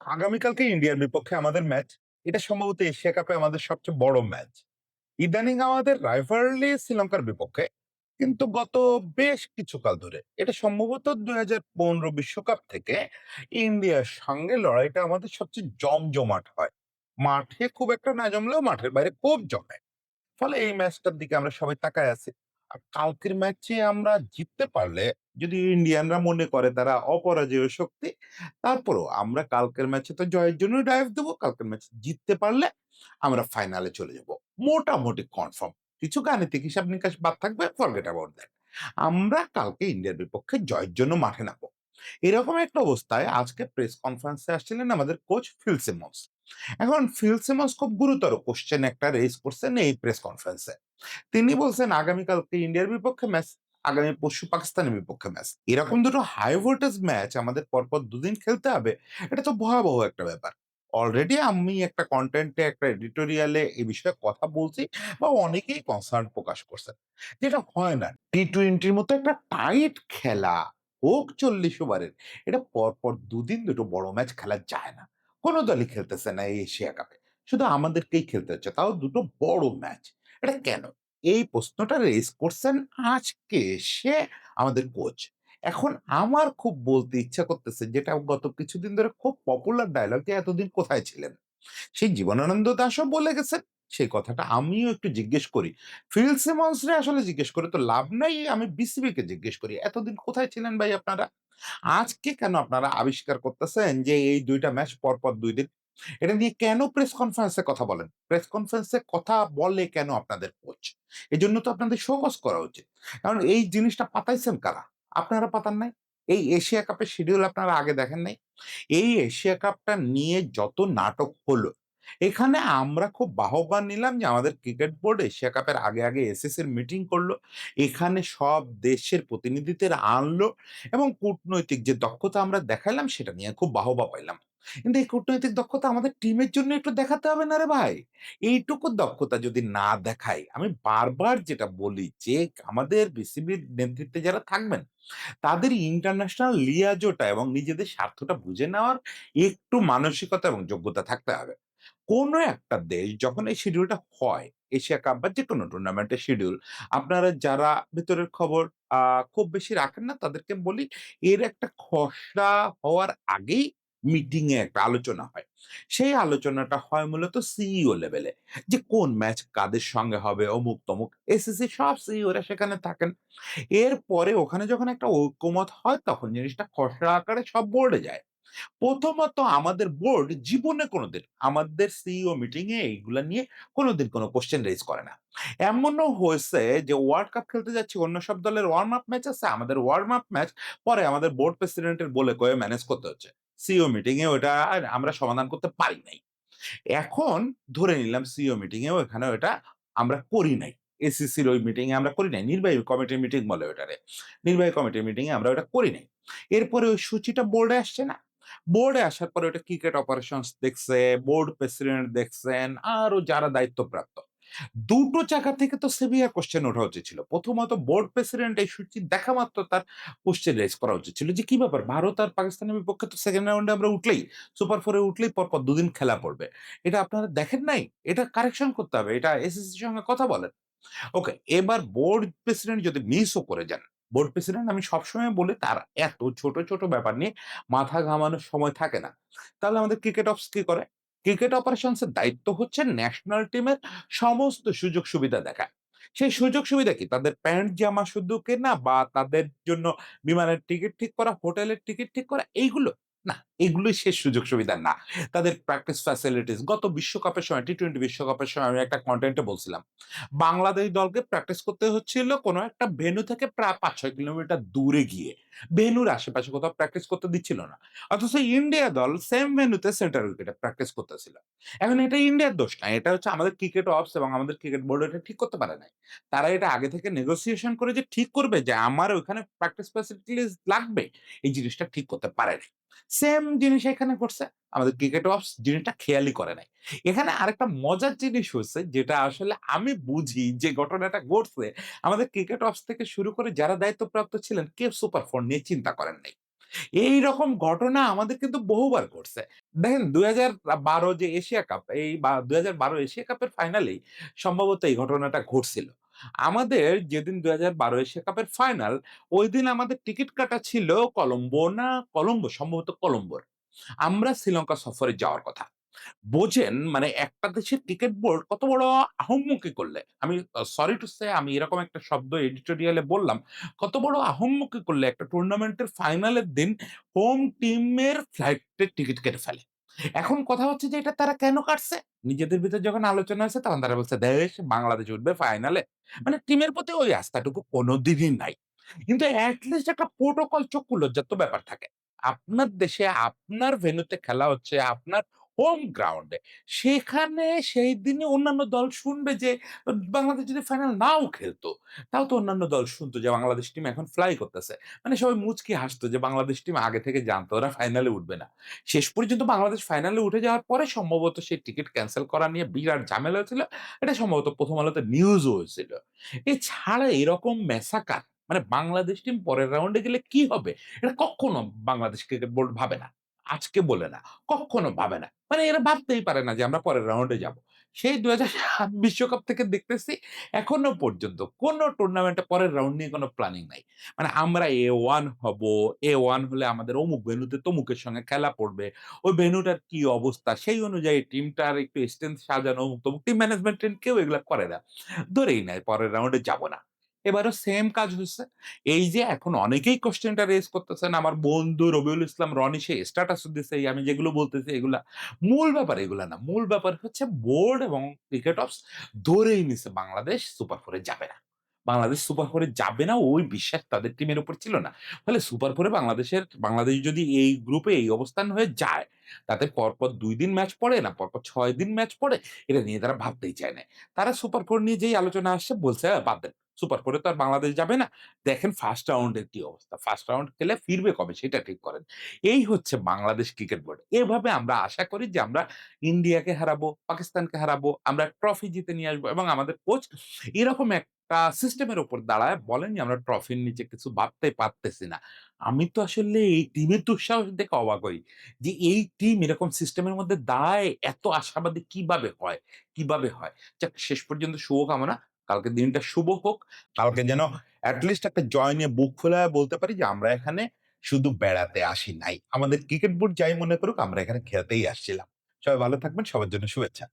আগামীকালকে ইন্ডিয়ার বিপক্ষে আমাদের ম্যাচ, এটা সম্ভবত এশিয়া কাপে আমাদের সবচেয়ে বড় ম্যাচ। ইদানিং আমাদের রাইভারলি শ্রীলঙ্কার বিপক্ষে, কিন্তু গত বেশ কিছুকাল ধরে, এটা সম্ভবত দুই হাজার পনেরো বিশ্বকাপ থেকে ইন্ডিয়ার সঙ্গে লড়াইটা আমাদের সবচেয়ে জমজমাট হয়। মাঠে খুব একটা না জমলেও মাঠের বাইরে খুব জমে। ফলে এই ম্যাচটার দিকে আমরা সবাই তাকায় আছি। আর কালকের ম্যাচে আমরা জিততে পারলে যদি ইন্ডিয়ানরা মনে করে তারা অপরাজেয় শক্তি, তারপরও আমরা কালকের ম্যাচে তো জয়ের জন্য ডাইভ দেবো, কালকের ম্যাচে জিততে পারলে আমরা ফাইনালে চলে যাব। মোটামুটি কনফার্ম কিছু গাণিতিক হিসাব নিকাশ বাদ থাকবে ফরগেট অ্যাবাউট দ্যাট আমরা কালকে ইন্ডিয়ার বিপক্ষে জয়ের জন্য মাঠে নামবো। এরকম একটা অবস্থায় আজকে প্রেস কনফারেন্সে আসছিলেন আমাদের কোচ ফিল সিমন্স এখন ফিল সিমন্স খুব গুরুতর কোশ্চেন একটা রেজ করছেন এই প্রেস কনফারেন্সে তিনি বলছেন, আগামীকালকে ইন্ডিয়ার বিপক্ষে ম্যাচ আগামী পরশু পাকিস্তানের বিপক্ষে ম্যাচ এরকম দুটো হাই ভোল্টেজ ম্যাচ আমাদের পরপর দুদিন খেলতে হবে, এটা তো ভয়াবহ একটা ব্যাপার। অলরেডি আমি একটা কন্টেন্টে একটা এডিটোরিয়ালে এই বিষয়ে কথা বলছি বা অনেকেই কনসার্ন প্রকাশ করছেন। যেটা হয় না টি টোয়েন্টির মতো একটা টাইট খেলা হোক চল্লিশ ওভারের এটা পরপর দুদিন দুটো বড় ম্যাচ খেলা যায় না। কোনো দলই খেলতেছে না এই এশিয়া কাপে শুধু আমাদেরকেই খেলতে হচ্ছে, তাও দুটো বড় ম্যাচ এটা কেন? এই প্রশ্নটা রেজ করছেন আজকে সে আমাদের কোচ এখন আমার খুব বলতে ইচ্ছা করতেছে যেটা গত কিছুদিন ধরে খুব পপুলার ডায়লগ যে এতদিন কোথায় ছিলেন? সেই জীবনানন্দ দাসও বলে গেছেন, সেই কথাটা আমিও একটু জিজ্ঞেস করি। ফিল সিমন্স রে আসলে জিজ্ঞেস করে তো লাভ নাই, আমি বিসিবি কে জিজ্ঞেস করি। এতদিন কোথায় ছিলেন ভাই আপনারা? আজকে কেন আপনারা আবিষ্কার করতেছেন যে এই দুইটা ম্যাচ পর পর দুই দিন এটা নিয়ে কেন প্রেস কনফারেন্সে কথা বলেন? প্রেস কনফারেন্সে কথা বলে কেন আপনাদের কোচ এই জন্য তো আপনাদের শোকস করা উচিত। কারণ এই জিনিসটা পাতাইছেন কারা? আপনারা পাতান নাই। এই এশিয়া কাপের শিডিউল আপনারা আগে দেখেন নাই। এই এশিয়া কাপটা নিয়ে যত নাটক হলো, এখানে আমরা খুব বাহবা নিলাম যে আমাদের ক্রিকেট বোর্ড এশিয়া কাপের আগে আগে এসএস এর মিটিং করল। এখানে সব দেশের প্রতিনিধিদের আনলো এবং কূটনৈতিক যে দক্ষতা আমরা দেখালাম সেটা নিয়ে খুব বাহবা পাইলাম। কিন্তু এই কূটনৈতিক দক্ষতা আমাদের টিমের জন্য একটু দেখাতে হবে না রে ভাই। এইটুকু দক্ষতা যদি না দেখাই, আমি বারবার যেটা বলি যে আমাদের বিসিবির নেতৃত্বে যারা থাকবেন, তাদের ইন্টারন্যাশনাল লিয়াজোটা এবং নিজেদের স্বার্থটা বুঝে নেওয়ার একটু মানসিকতা এবং যোগ্যতা থাকতে হবে। কোনো একটা দেশ যখন এই শিডিউলটা হয় এশিয়া কাপ বা যে কোনো টুর্নামেন্টের শিডিউল আপনারা যারা ভেতরের খবর খুব বেশি রাখেন না, তাদেরকে বলি এর একটা খসড়া হওয়ার আগেই মিটিং এ একটা আলোচনা হয়। সেই আলোচনাটা হয় মূলত সিইও লেভেলে যে কোন ম্যাচ কাদের সঙ্গে হবে, অমুক তমুক এসএসসি সব সিইওরা সেখানে থাকেন। এরপরে ওখানে যখন একটা ঐক্যমত হয়, তখন জিনিসটা খসড়া আকারে সব বোর্ডে যায়। প্রথমত আমাদের বোর্ড জীবনে কোনোদিন, আমাদের সিইও মিটিং এ এইগুলা নিয়ে কোনোদিন কোনো কোশ্চেন রেজ করে না। এমনও হয়েছে যে ওয়ার্ল্ড কাপ খেলতে যাচ্ছি, অন্য সব দলের ওয়ার্ম আপ ম্যাচ আছে, আমাদের ওয়ার্ম আপ ম্যাচ পরে আমাদের বোর্ড প্রেসিডেন্টের বলে কয়ে ম্যানেজ করতে হচ্ছে। সিইও মিটিং এ ওটা আমরা সমাধান করতে পারি নাই। এখন ধরে নিলাম সিও মিটিং এও এখানে ওটা আমরা করি নাই। এসিসির ওই মিটিং এ আমরা করি নাই, নির্বাহী কমিটির মিটিং বলে ওটারে। নির্বাহী কমিটির মিটিং এ আমরা ওটা করি নাই। এরপরে ওই সূচিটা বোর্ডে আসছে না? বোর্ডে আসার পরে ওটা ক্রিকেট অপারেশনস দেখছে, বোর্ড প্রেসিডেন্ট দেখছেন, আরও যারা দায়িত্বপ্রাপ্ত। দুটো জায়গা থেকে তো সেভিয়ার কোশ্চেন ওঠা উচিত ছিল। প্রথমত বোর্ড প্রেসিডেন্ট এই সূচি দেখা মাত্র তার কোশ্চেন রেজ করা উচিত ছিল যে, কি ব্যাপার? ভারত আর পাকিস্তানের বিপক্ষে তো সেকেন্ড রাউন্ডে আমরা উঠলেই সুপার ফোরে উঠলেই পরপর দুদিন খেলা পড়বে। এটা আপনারা দেখেন নাই? এটা কারেকশন করতে হবে। এটা এসএসসির সঙ্গে কথা বলেন। ওকে এবার বোর্ড প্রেসিডেন্ট যদি মিসও করে যান বোর্ড প্রেসিডেন্ট আমি সবসময় বলি তার এত ছোট ছোট ব্যাপার নিয়ে মাথা ঘামানোর সময় থাকে না। তাহলে আমাদের ক্রিকেট অফস কি করে? ক্রিকেট অপারেশনসের দায়িত্ব হচ্ছে ন্যাশনাল টিমের সমস্ত সুযোগ সুবিধা দেখা। সেই সুযোগ সুবিধা কি? তাদের প্যান্ট, জামা শুধু কেনা বা তাদের জন্য বিমানের টিকিট ঠিক করা, হোটেলের টিকিট ঠিক করা, এইগুলো না, এগুলোই শেষ সুযোগ সুবিধা না। তাদের প্র্যাকটিস ফ্যাসিলিটিস গত বিশ্বকাপের সময় টি টোয়েন্টি বিশ্বকাপের সময় আমি একটা কন্টেন্টে বলছিলাম। বাংলাদেশ দলকে প্র্যাকটিস করতে হচ্ছিল কোনো একটা ভেনু থেকে প্রায় পাঁচ ছয় কিলোমিটার দূরে গিয়ে। ভেনুর আশেপাশে কোথাও প্র্যাকটিস করতে দিচ্ছিল না। অথচ ইন্ডিয়া দল সেম ভেনুতে সেন্টার উইকেটে প্র্যাকটিস করতেছিল। এখন এটা ইন্ডিয়ার দোষ না, এটা হচ্ছে আমাদের ক্রিকেট অফস এবং আমাদের ক্রিকেট বোর্ড এটা ঠিক করতে পারে নাই। তারা এটা আগে থেকে নেগোসিয়েশন করে যে ঠিক করবে যে আমার ওখানে প্র্যাকটিস ফ্যাসিলিটিস লাগবে, এই জিনিসটা ঠিক করতে পারে নাই। সেম জিনিস এখানে করছে। আমাদের ক্রিকেট অফস জিনিসটা খেয়ালই করে নাই। এখানে আরেকটা মজার জিনিস হচ্ছে, যেটা আসলে আমি বুঝি যে ঘটনাটা ঘটছে, আমাদের ক্রিকেট অফস থেকে শুরু করে যারা দায়িত্বপ্রাপ্ত ছিলেন, কেউ সুপার ফোন নিয়ে চিন্তা করেন নাই। এই রকম ঘটনা আমাদের কিন্তু বহুবার ঘটছে। দেখেন ২০১২ যে এশিয়া কাপ, এই বা ২০১২ এশিয়া কাপের ফাইনালেই সম্ভবত এই ঘটনাটা ঘটছিল। আমাদের যেদিন ২০১২ এশিয়া কাপের ফাইনাল, ওই দিন আমাদের টিকিট কাটা ছিল কলম্বো না কলম্বো সম্ভবত কলম্বোর। আমরা শ্রীলঙ্কা সফরে যাওয়ার কথা। বোঝেন মানে একটা দেশের টিকিট বোর্ড কত বড় আহম্মকি করলে। আমি সরি টু সে আমি এরকম একটা শব্দ এডিটোরিয়ালে বললাম। কত বড় আহম্মকি করলে একটা টুর্নামেন্টের ফাইনালের দিন হোম টিমের ফ্লাইটের টিকিট কেটে ফেলে। এখন কথা হচ্ছে যে এটা তারা কেন কাটছে? নিজেদের ভিতরে যখন আলোচনা হয়েছে তখন তারা বলছে, "দেশ বাংলাদেশ উঠবে ফাইনালে।" মানে টিমের প্রতি ওই আস্থাটুকু কোনোদিনই নাই। কিন্তু অ্যাটলিস্ট একটা প্রোটোকল চক্ষু তো ব্যাপার থাকে। আপনার দেশে আপনার ভেনুতে খেলা হচ্ছে, আপনার হোম গ্রাউন্ডে। সেখানে সেই দিনে অন্যান্য দল শুনবে যে বাংলাদেশ যদি ফাইনাল নাও খেলতো, তাও তো অন্যান্য দল শুনতো যে বাংলাদেশ টিম এখন ফ্লাই করতেছে। মানে সবাই মুচকি হাসতো যে বাংলাদেশ টিম আগে থেকে জানতো ওরা ফাইনালে উঠবে না। শেষ পর্যন্ত বাংলাদেশ ফাইনালে উঠে যাওয়ার পরে সম্ভবত সেই টিকিট ক্যান্সেল করা নিয়ে বিরাট ঝামেলা হয়েছিল। এটা সম্ভবত প্রথম আলোতে নিউজও হয়েছিল। এছাড়া এরকম মেসাকার মানে বাংলাদেশ টিম পরের রাউন্ডে গেলে কি হবে? এটা কখনো বাংলাদেশ ক্রিকেট বোর্ড ভাবে না। আজকে বলে না, কক্ষনো ভাবে না। মানে এরা ভাবতেই পারে না যে আমরা পরের রাউন্ডে যাব। সেই ২০০৭ বিশ্বকাপ থেকে দেখতেছি এখনও পর্যন্ত কোন টুর্নামেন্টে পরের রাউন্ড নিয়ে কোনো প্ল্যানিং নাই। মানে আমরা এ ওয়ান হব এ ওয়ান হলে আমাদের অমুক ভেন্যুতে তমুকের সঙ্গে খেলা পড়বে। ওই ভেন্যুটার কি অবস্থা সেই অনুযায়ী টিমটার একটু স্ট্রেংথ সাজানো অমুক তমুক। টিম ম্যানেজমেন্ট কেউ এগুলা করে না। ধরেই নেয় পরের রাউন্ডে যাব না। এবারও সেম কাজ হচ্ছে এই যে এখন অনেকেই কোশ্চেনটা রেইজ করতেছেন। আমার বন্ধু রবিউল ইসলাম রনি সে স্ট্যাটাসও দিছে এই আমি যেগুলো বলতেছি এগুলা। মূল ব্যাপার এগুলা না। মূল ব্যাপার হচ্ছে বোর্ড এবং ক্রিকেট অফিস ধরেই নিছে বাংলাদেশ সুপার ফোরে যাবে না। বাংলাদেশ সুপার ফোরে যাবে না ওই বিশ্বাস তাদের টিমের উপর ছিল না। ফলে সুপার ফোরে বাংলাদেশের বাংলাদেশ যদি এই গ্রুপে এই অবস্থান হয়ে যায়, তাতে পরপর দুই দিন ম্যাচ পড়ে না পরপর ছয় দিন ম্যাচ পড়ে, এটা নিয়ে তারা ভাবতেই চায় না তারা সুপার ফোর নিয়ে যেই আলোচনা আসছে বলছে, "আ বাদ দেন। সুপার 4 এ তো আর বাংলাদেশ যাবে না। দেখেন ফার্স্ট রাউন্ডের কি অবস্থা। ফার্স্ট রাউন্ড খেলে ফিরবে কবে সেটা ঠিক করেন।" এই হচ্ছে বাংলাদেশ ক্রিকেট বোর্ড। এভাবে আমরা আশা করি যে আমরা ইন্ডিয়াকে হারাবো, পাকিস্তানকে হারাবো, আমরা ট্রফি জিতে নিয়ে আসব এবং আমাদের কোচ এরকম একটা সিস্টেমের উপর দাঁড়ায় বলেন আমরা ট্রফির নিচে কিছু ভাবতে পারতেছি না। আমি তো আসলে এই টিমের দুঃসাহস দেখে অবাক হই। যে এই টিম এরকম সিস্টেমের মধ্যে দাঁড়ায় এত আশাবাদী কীভাবে হয়? কীভাবে হয়? যাক শেষ পর্যন্ত শুভকামনা। কালকের দিনটা শুভ হোক। কালকে যেন অ্যাটলিস্ট লিস্ট একটা জয় নিয়ে বুক খোলা বলতে পারি যে, আমরা এখানে শুধু বেড়াতে আসি নাই। আমাদের ক্রিকেট বোর্ড যাই মনে করুক, আমরা এখানে খেলতেই আসছিলাম। সবাই ভালো থাকবেন। সবার জন্য শুভেচ্ছা।